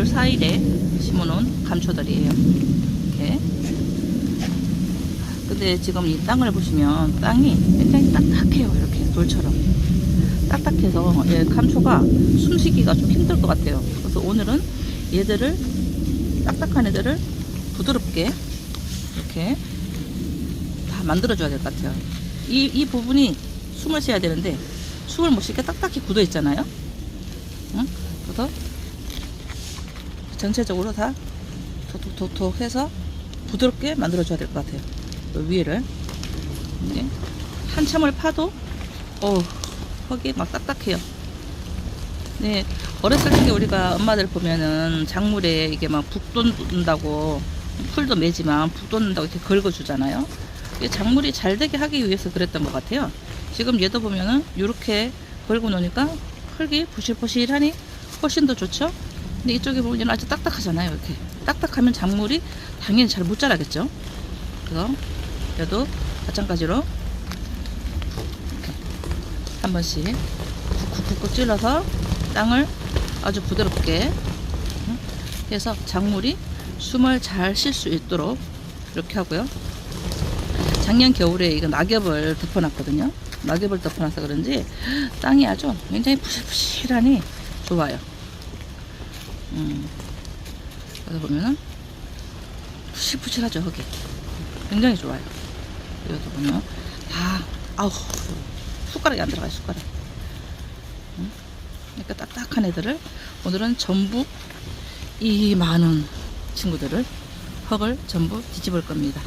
10월 4일에 심어놓은 감초들이에요. 이렇게. 근데 지금 이 땅을 보시면 땅이 굉장히 딱딱해요. 이렇게 돌처럼. 딱딱해서 예, 감초가 숨쉬기가 좀 힘들 것 같아요. 그래서 오늘은 얘들을 딱딱한 애들을 부드럽게 이렇게 다 만들어줘야 될 것 같아요. 이, 이 부분이 숨을 쉬어야 되는데 숨을 못 쉬게 딱딱히 굳어 있잖아요. 응? 그래서 전체적으로 다 톡톡톡톡 해서 부드럽게 만들어 줘야 될 것 같아요. 요 위에를 한참을 파도 어 흙이 막 딱딱해요. 네 어렸을 때 우리가 엄마들 보면은 작물에 이게 막 북 돋는다고 풀도 매지만 북 돋는다고 이렇게 긁어 주잖아요. 이 작물이 잘 되게 하기 위해서 그랬던 것 같아요. 지금 얘도 보면은 이렇게 걸고 놓으니까 흙이 부실부실하니 훨씬 더 좋죠. 근데 이쪽에 보면 아주 딱딱하잖아요. 이렇게 딱딱하면 작물이 당연히 잘 못 자라겠죠. 그래서 얘도 마찬가지로 한 번씩 쿡쿡쿡 찔러서 땅을 아주 부드럽게 응? 해서 작물이 숨을 잘 쉴 수 있도록 이렇게 하고요. 작년 겨울에 이거 낙엽을 덮어놨거든요. 낙엽을 덮어놔서 그런지 땅이 아주 굉장히 부실부실하니 좋아요. 음. 그래서 보면은 부실부실하죠 흙이. 굉장히 좋아요. 여기도 보면 다 아우 숟가락이 안 들어가요 숟가락. 음. 이렇게 딱딱한 애들을 오늘은 전부 이 많은 친구들을 흙을 전부 뒤집을 겁니다.